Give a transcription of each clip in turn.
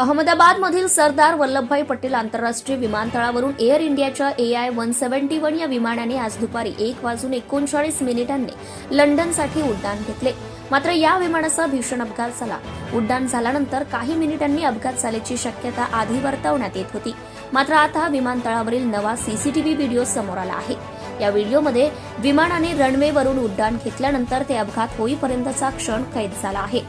अहमदाबादमधील सरदार वल्लभभाई पटेल आंतरराष्ट्रीय विमानतळावरून एअर इंडियाच्या A I one seventy one या विमानाने आज दुपारी एक वाजून एकोणचाळीस मिनिटांनी लंडनसाठी उड्डाण घेतले. मात्र या विमानाचा भीषण अपघात झाला. उड्डाण झाल्यानंतर काही मिनिटांनी अपघात झाल्याची शक्यता आधी वर्तवण्यात येत होती. मात्र आता विमानतळावरील नवा सीसीटीव्ही व्हिडिओ समोर आला आहे. या व्हिडिओमध्ये विमानाने रनवेवरून उड्डाण घेतल्यानंतर ते अपघात होईपर्यंतचा क्षण कैद झाला आहे.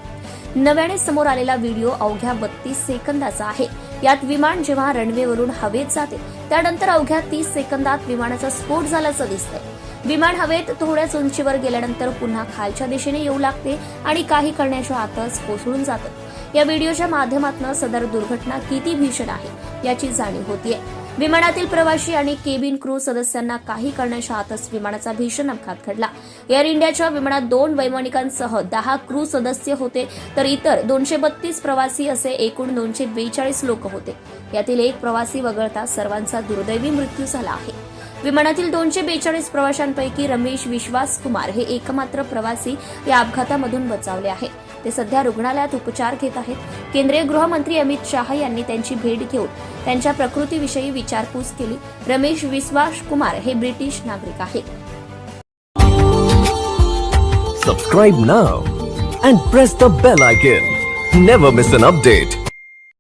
नव्याने समोर आलेला व्हिडिओ अवघ्या बत्तीस सेकंदाचा आहे. यात विमान जेव्हा रनवेवरून हवेत जाते त्यानंतर अवघ्या तीस सेकंदात विमानाचा स्फोट झाल्याचं दिसतंय. विमान हवेत थोड्याच उंचीवर गेल्यानंतर पुन्हा खालच्या दिशेने येऊ लागते आणि काही करण्याच्या आतच कोसळून जातं. या व्हिडिओच्या माध्यमातून सदर दुर्घटना किती भीषण आहे याची जाणीव होतीये. विमानातील प्रवासी आणि केबिन क्रू सदस्यांना काही करण्याच्या आतच विमानाचा भीषण अपघात घडला. एअर इंडियाच्या विमानात दोन वैमानिकांसह दहा क्रू सदस्य होते तर इतर दोनशे बत्तीस प्रवासी असे एकूण दोनशे बेचाळीस लोक होते. यातील एक प्रवासी वगळता सर्वांचा दुर्दैवी मृत्यू झाला आहे. विमानातील दोनशे बेचाळीस प्रवाशांपैकी रमेश विश्वास कुमार हे एकमात्र प्रवासी या अपघातामधून बचावले आहे ते सध्या रुग्णालयात उपचार घेत आहेत केंद्रीय गृहमंत्री अमित शहा यांनी त्यांची भेट घेऊन त्यांच्या प्रकृतीविषयी विचारपूस केली रमेश विश्वास कुमार हे ब्रिटिश नागरिक आहेत Subscribe now and press the bell icon. Never miss an update.